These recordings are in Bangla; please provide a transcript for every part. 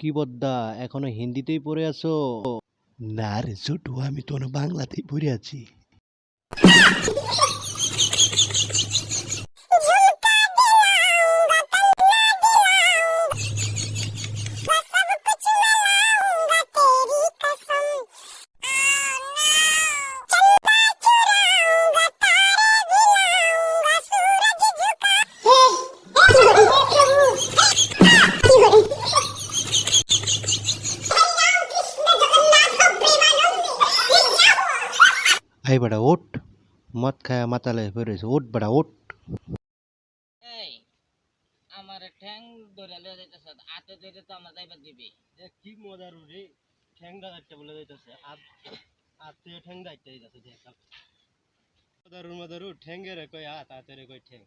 কি বদ্দা এখনও হিন্দিতেই পড়ে আছো? না রে ছোট আমি তো বাংলাতেই পড়ে আছি। আই বেটা ওট মদ খায়া মাতালে বেরোয়েছে ওট বেটা ওট এই আমার ঠ্যাং ধরে লয়ে যাইতেছ হাতে ধরে তো আমার যাইবার দিবি কি মজার রে ঠ্যাং দাঁড়াতে বলে যাইতেছে আর আর তুই ঠ্যাং দাঁড়াতে যাচ্ছে দেখ মজারু মজারু ঠ্যাঙ্গে রে কই হাত হাতে রে কই ঠ্যাং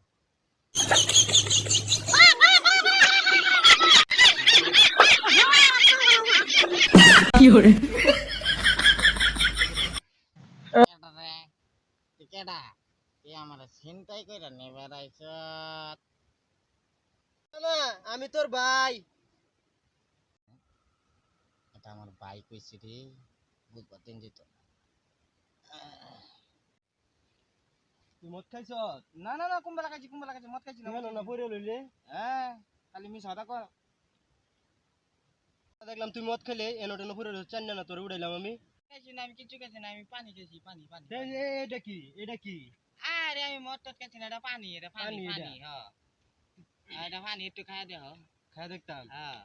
কেডা কেডা তুই আমার চিন্তাই কইরা নেবার আইছ। না আমি তোর ভাই। এটা আমার ভাই কইছি রে বুঝবা দিন দিত তুই মদ খাইছ? না না না কুম্বা লাগাইছি কুম্বা লাগাইছি মদ খাইছি কেন না পড়ে লইলে হ্যাঁ খালি মিস হতা কর। দেখলাম তুই মদ খেলে এনো টেনো পড়ে চান না তোর উড়াইলাম আমি। খাইছি না আমি কিছু খাইছি না আমি পানি খাইছি পানি পানি এটা কি? এটা কি? আরে আমি মদ টদ খাইছি না এটা পানি এটা পানি পানি এটা? পানি হ্যাঁ আর এটা পানি একটু খাই দেহ খায় দেখতাম। হ্যাঁ।